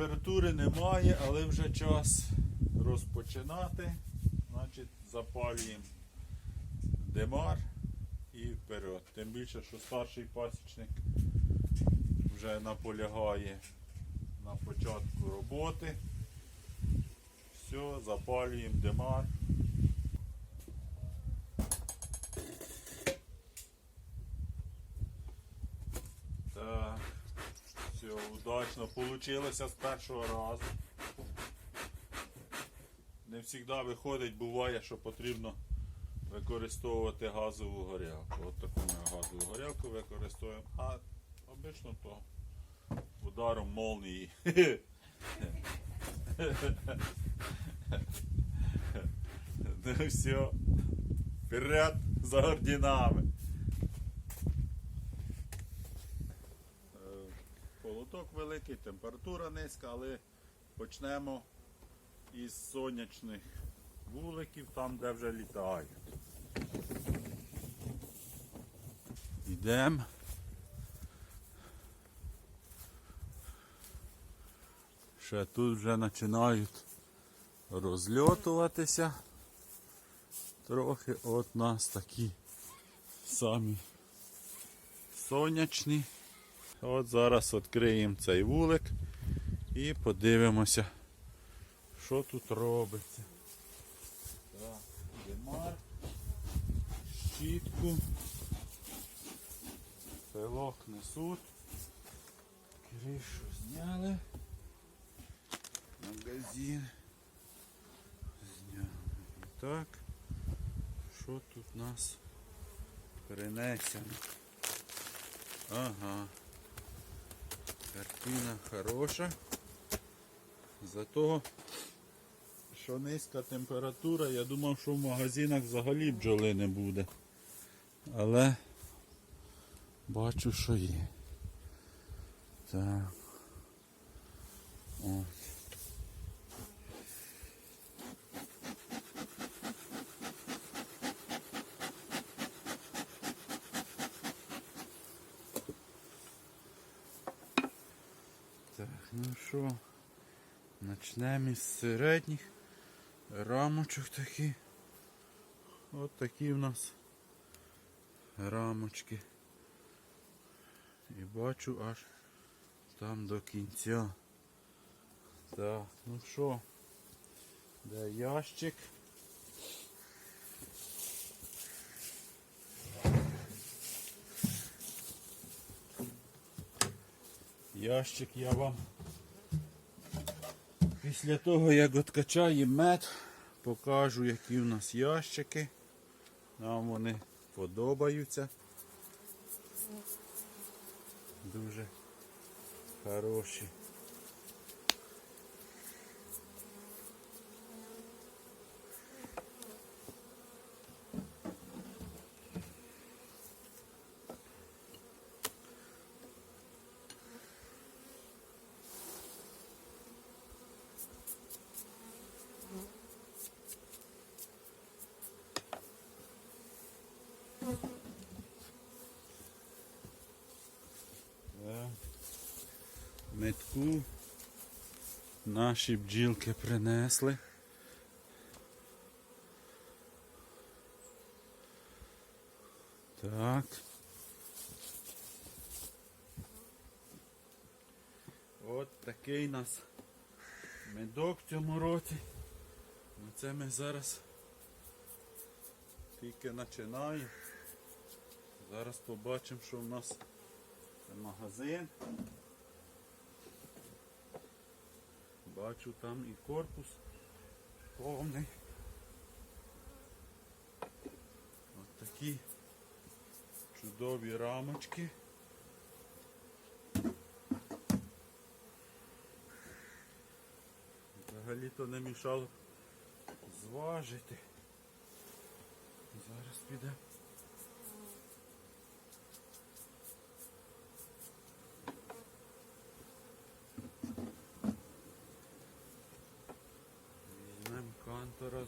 Температури немає, але вже час розпочинати. Значить, запалюємо демар і вперед. Тим більше, що старший пасічник вже наполягає на початку роботи. Все, запалюємо демар. Так, все, удачно получилося з першого разу. Не завжди виходить, буває, що потрібно використовувати газову горілку. От таку ми газову горілку використовуємо, а обично то ударом молнії. Ну все, вперед за ордінами. Холодок великий, температура низька, але почнемо із сонячних вуликів, там де вже літають. Йдемо. Ще тут вже починають розльотуватися. Трохи от нас такі самі сонячні. От зараз відкриємо цей вулик і подивимося, що тут робиться. Так, димар, щітку, пилок несуть, кришу зняли, магазин зняли. І так, що тут нас перенесено? Ага. Картина хороша. Зато, що низька температура, я думав, що в магазинах взагалі бджоли не буде. Але бачу, що є. Так. От. Так, ну що, почнемо із середніх рамочок такі. От такі в нас рамочки. І бачу аж там до кінця. Так, ну що, де ящик? Ящик я вам після того, як відкачаємо мед, покажу, які в нас ящики. Нам вони подобаються. Дуже хороші. Метку наші бджілки принесли. Так. От такий нас медок в цьому році. Це ми зараз тільки починаємо. Зараз побачимо, що в нас магазин. Бачу там і корпус повний. Ось такі чудові рамочки. Взагалі-то не мішало зважити. Зараз піде. Візьмемо кантора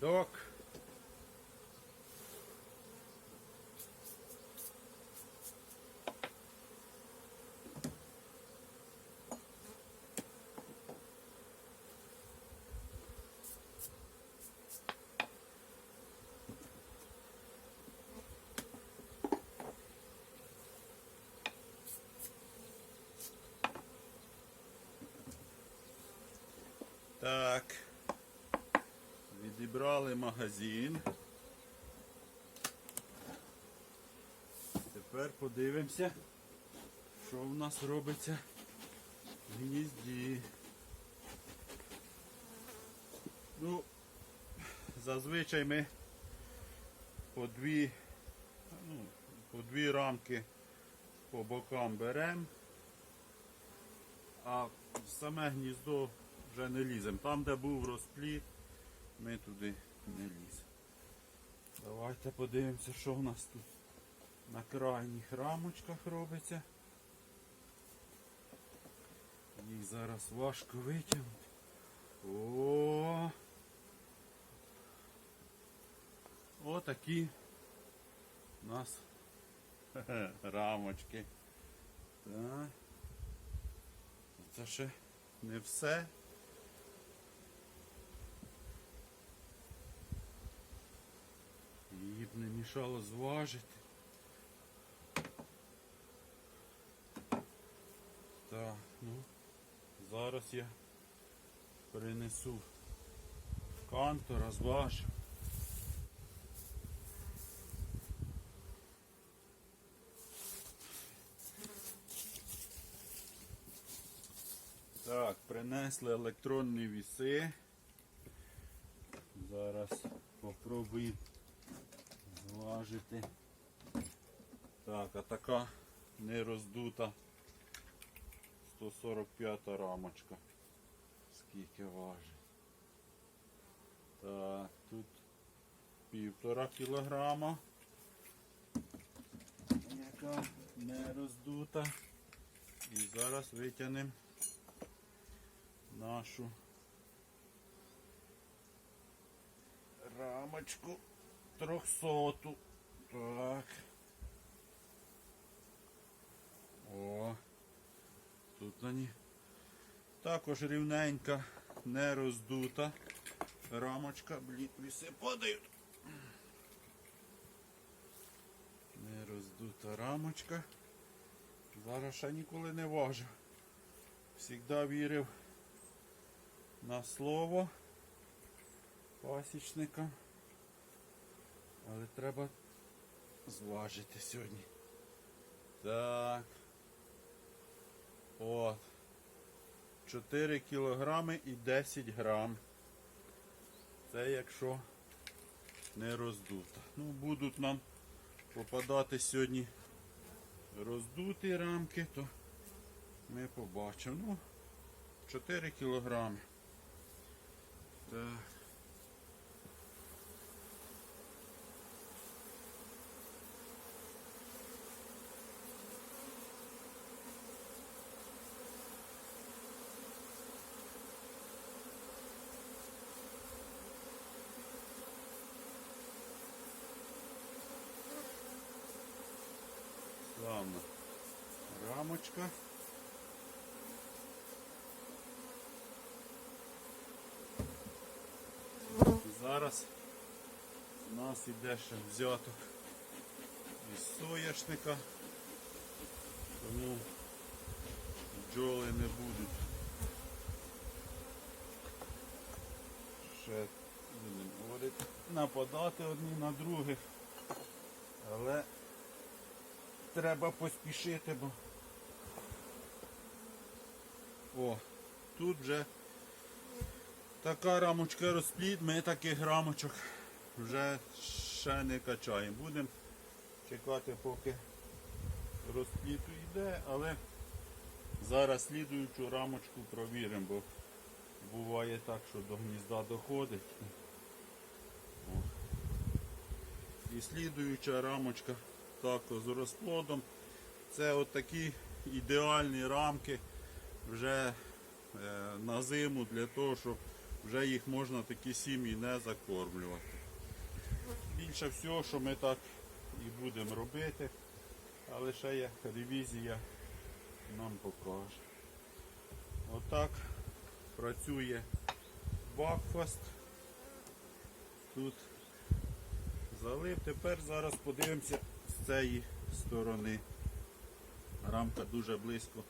Док. Так. Відібрали магазин. Тепер подивимося, що в нас робиться в гнізді. Ну, зазвичай ми по дві, ну, по дві рамки по бокам беремо, а саме гніздо вже не ліземо. Там, де був розпліт, ми туди не ліземо. Давайте подивимося, що в нас тут на крайніх рамочках робиться. Їх зараз важко витягнути. О! Отакі у нас рамочки. Так. Це ще не все. Її б не мішало зважити. Так, ну, зараз я принесу кантора, зважу. Так, принесли електронні віси. Зараз попробую зважити. Так, а така не роздута 145 рамочка. Скільки важить? Так, тут півтора кілограма. Яка не роздута. І зараз витягнемо нашу рамочку трьохсоту. Так. О. Тут на. Також рівненька, не роздута. Рамочка, блін, віси падають. Не роздута рамочка. Зараз ще ніколи не важив. Всігда вірив на слово пасічникам. Але треба зважити сьогодні. Так. От. 4 кілограми і 10 грам. Це якщо не роздута. Ну, будуть нам попадати сьогодні роздуті рамки, то ми побачимо. Ну, 4 кілограми. Так. Славно. Рамочка. Зараз у нас іде ще взяток із соняшника, тому бджоли не будуть. Ще будемо нападати одні на других, але треба поспішити, бо о, тут вже така рамочка розплід, ми таких рамочок вже ще не качаємо. Будемо чекати, поки розплід йде, але зараз слідуючу рамочку провіримо, бо буває так, що до гнізда доходить. О. І слідуюча рамочка також з розплодом. Це от такі ідеальні рамки вже е, на зиму для того, щоб вже їх можна такі сім'ї не закормлювати. Більше всього, що ми так і будемо робити, але ще є ревізія нам покаже. Отак працює бакфаст. Тут залив. Тепер зараз подивимося цієї сторони. Рамка дуже близько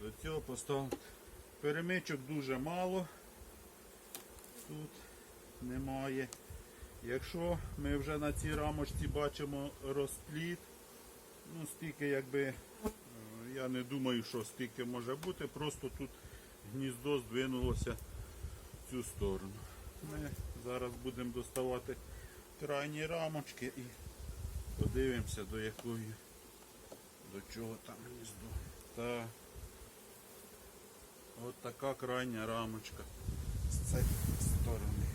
до цього поставив. Перемичок дуже мало. Тут немає. Якщо ми вже на цій рамочці бачимо розпліт, ну стільки якби, е, я не думаю, що стільки може бути, просто тут гніздо здвинулося в цю сторону. Ми зараз будемо доставати крайні рамочки і подивимося до якої, до чого там гніздо. Так. От така крайня рамочка з цієї сторони.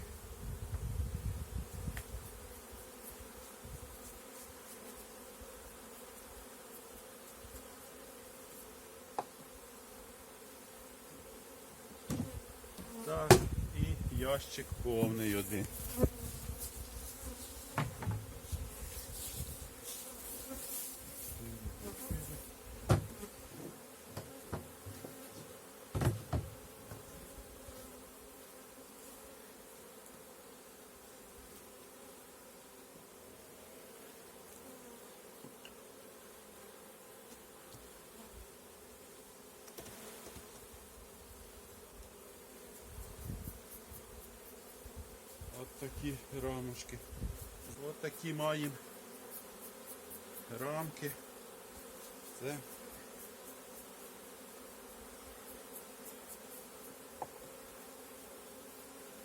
Так, і ящик повний один. От такі рамочки. От такі маємо рамки. Це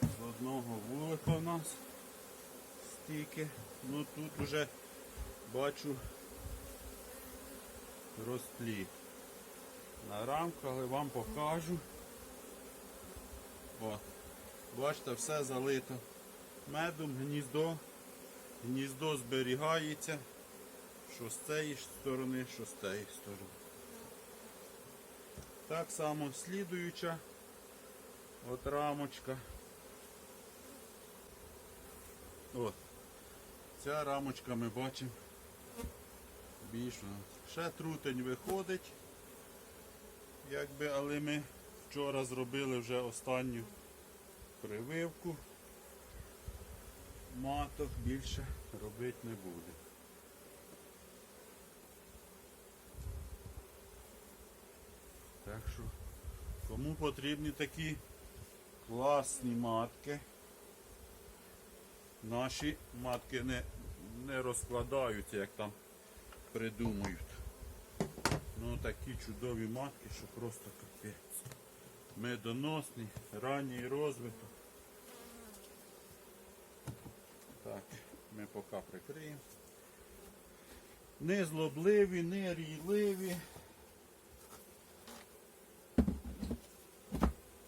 з одного вулика у нас стільки. Ну тут вже бачу розпліт. На рамках, але вам покажу. От. Бачите, все залито медом, гніздо. Гніздо зберігається. Що з цієї сторони, що з тієї сторони. Так само слідуюча от рамочка. От. Ця рамочка ми бачимо більш. Ще трутень виходить. Якби, але ми вчора зробили вже останню прививку. Маток більше робити не буде. Так що, кому потрібні такі класні матки, наші матки не, не розкладаються, як там придумують. Ну такі чудові матки, що просто капець. Медоносні, ранній розвиток. Так, ми поки прикриємо. Не злобливі, не рійливі.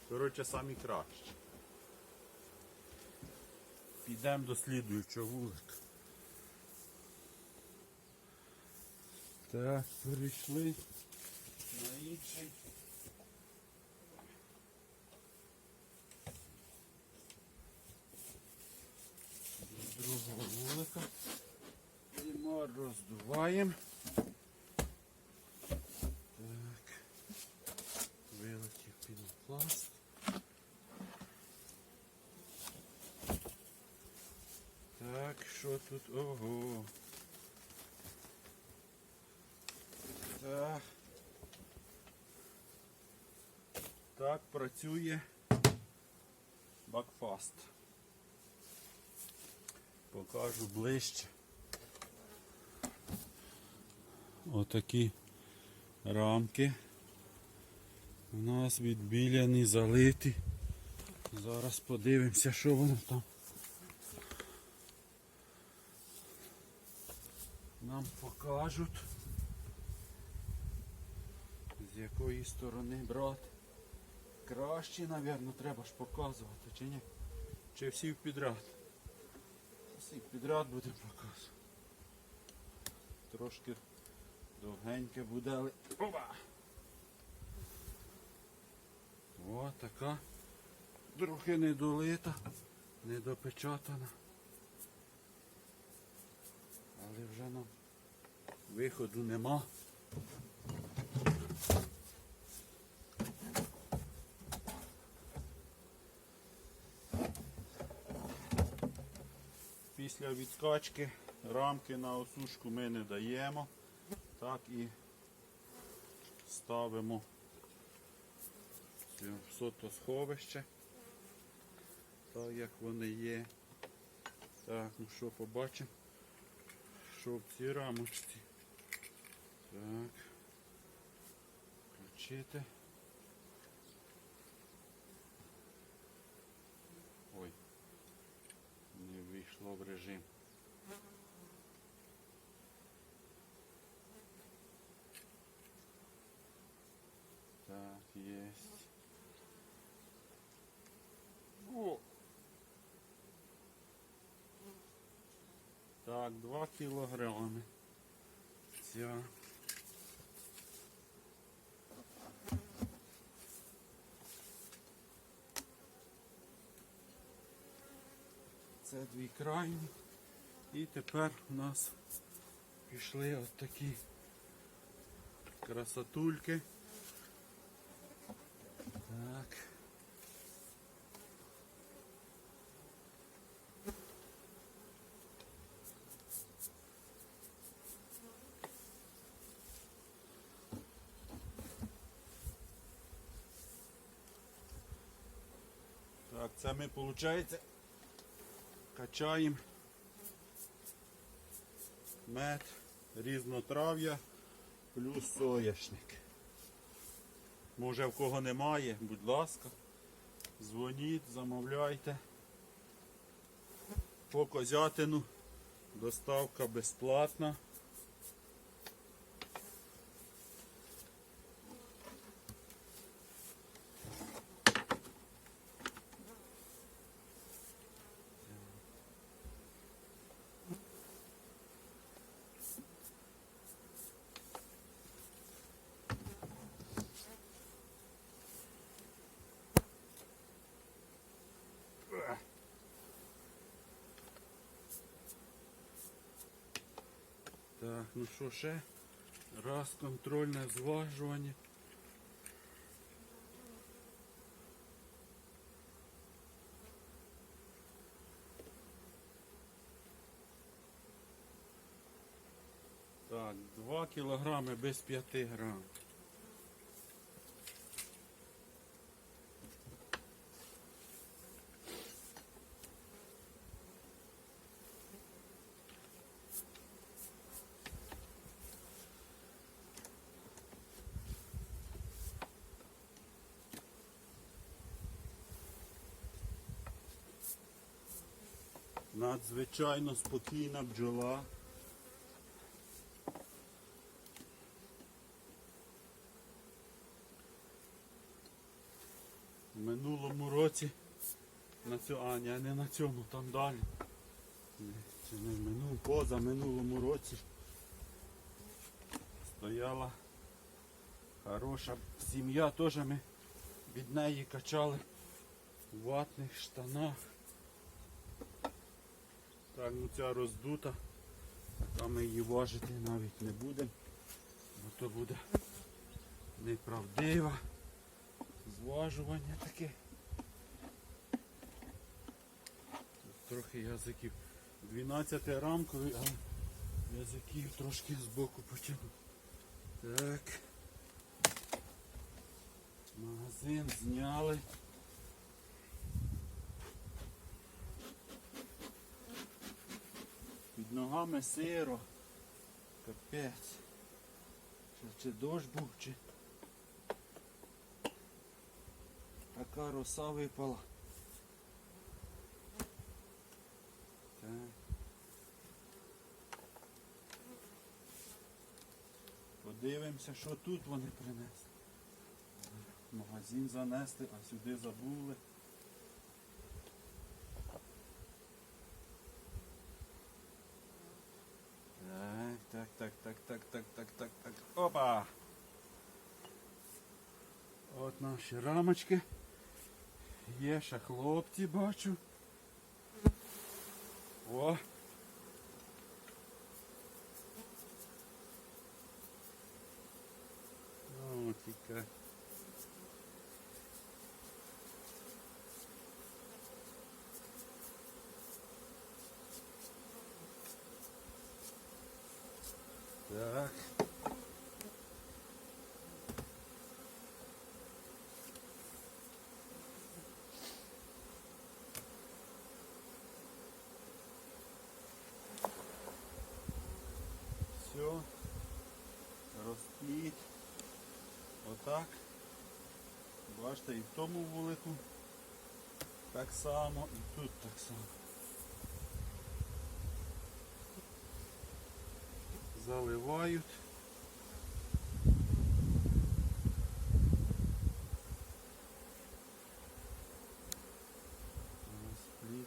Коротше, самі кращі. Підемо до слідуючого вулика. Так, перейшли на інший. До другого вулика. Димар роздуваємо. Так. Вилетів пінопласт. Так, що тут? Ого. Так. Так працює бакфаст. Покажу ближче. Отакі рамки. У нас відбіляні, залиті. Зараз подивимося, що воно там. Нам покажуть. З якої сторони брати. Краще, мабуть, треба ж показувати, чи ні? Чи всі підряд? Всі підряд будемо показувати. Трошки довгеньке буде, але... Опа! О, така трохи недолита, недопечатана. Але вже нам виходу нема. Після відкачки рамки на осушку ми не даємо. Так і ставимо в сотосховище. Так як вони є. Так, ну що побачимо, що в цій рамочці. Так. Включити. Ой. Не вийшло в режим. Так, есть. О! Так, 2 кілограми. Ця. Це дві крайні. І тепер у нас пішли от такі красотульки. Так. Ми, виходить, качаємо мед, різнотрав'я плюс соняшник. Може в кого немає, будь ласка, дзвоніть, замовляйте. По козятину доставка безплатна. Так, ну що ще? Раз контрольне зважування. Так, 2 кілограми без 5 грам. Надзвичайно спокійна бджола. В минулому році на цьому, а ні, не на цьому, там далі. Це не в минулому, поза минулому році стояла хороша сім'я, теж ми від неї качали в ватних штанах. Так, ну ця роздута, така ми її важити навіть не будемо, бо то буде неправдиве зважування таке. Трохи язиків. 12 рамковий, але язиків трошки збоку потягну. Так. Магазин зняли. Ногами сиро. Капець. Чи, чи дощ був, чи така роса випала. Подивимося, що тут вони принесли. Магазин занесли, а сюди забули. так, так, так, так, так, так, так. Опа! От наші рамочки. Є ще хлопці бачу. О! О, тільки. Так. Все. Розпліт. Отак. Бачите, і в тому вулику так само, і тут так само. Заливають.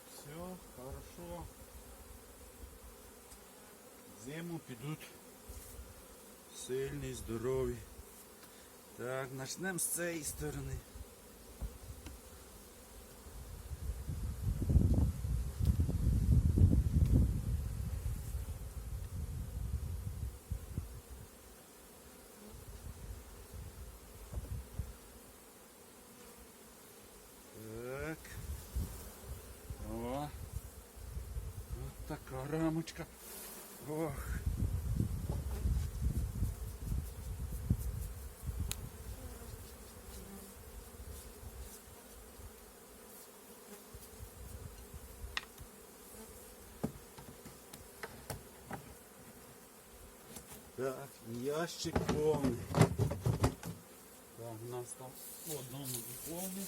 Все, хорошо. Зиму підуть сильні, здорові. Так, почнемо з цієї сторони. Рамочка. Ох. Так, ящик повний. Так, у нас там в одному повний.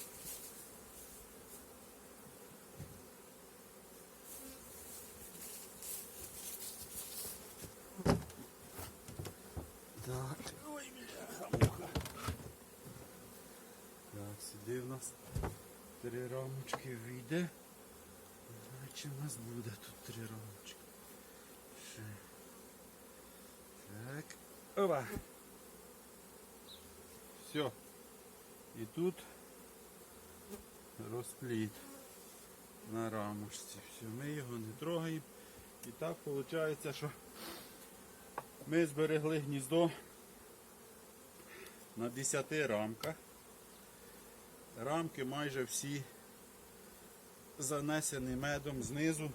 Три рамочки вийде. Значить у нас буде тут три рамочки. Ще. Так. Опа. Все. І тут розпліт на рамочці. Все, ми його не трогаємо. І так виходить, що ми зберегли гніздо на 10 рамках. Рамки майже всі занесені медом знизу.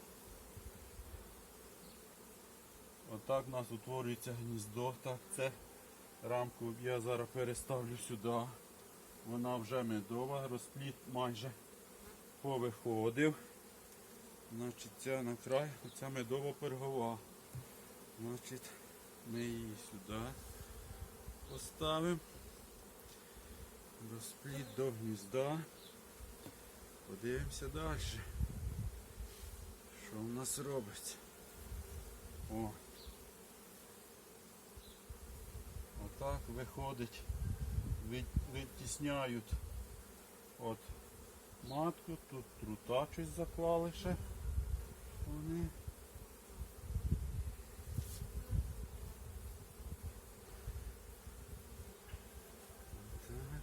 Отак у нас утворюється гніздо. Так, це рамку я зараз переставлю сюди. Вона вже медова, розпліт майже повиходив. Значить, ця на край, оця медова пергова. Значить, ми її сюди поставимо. Розпліт до гнізда. Подивимося далі. Що в нас робиться? О. Отак виходить, відтісняють от матку, тут трута щось заклали ще. Вони. Так.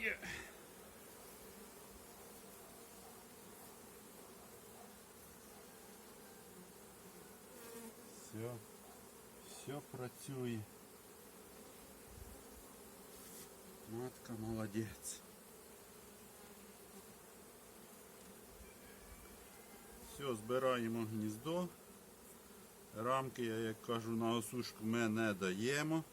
Є. Все, все працює. Матка молодець. Все, збираємо гніздо. Рамки, я як кажу, на осушку ми не даємо.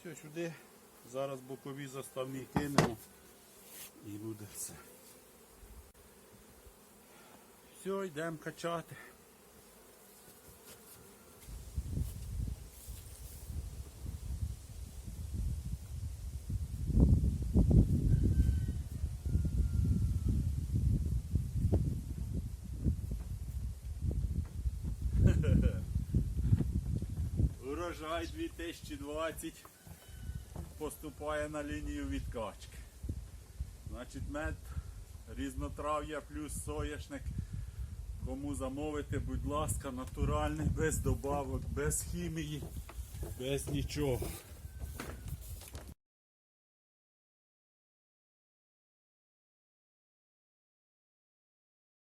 Все, сюди зараз бокові заставні кинемо і буде все. Все, йдемо качати. Урожай 2020 поступає на лінію відкачки. Значить, мед різнотрав'я плюс соняшник. Кому замовити, будь ласка, натуральний, без добавок, без хімії, без нічого.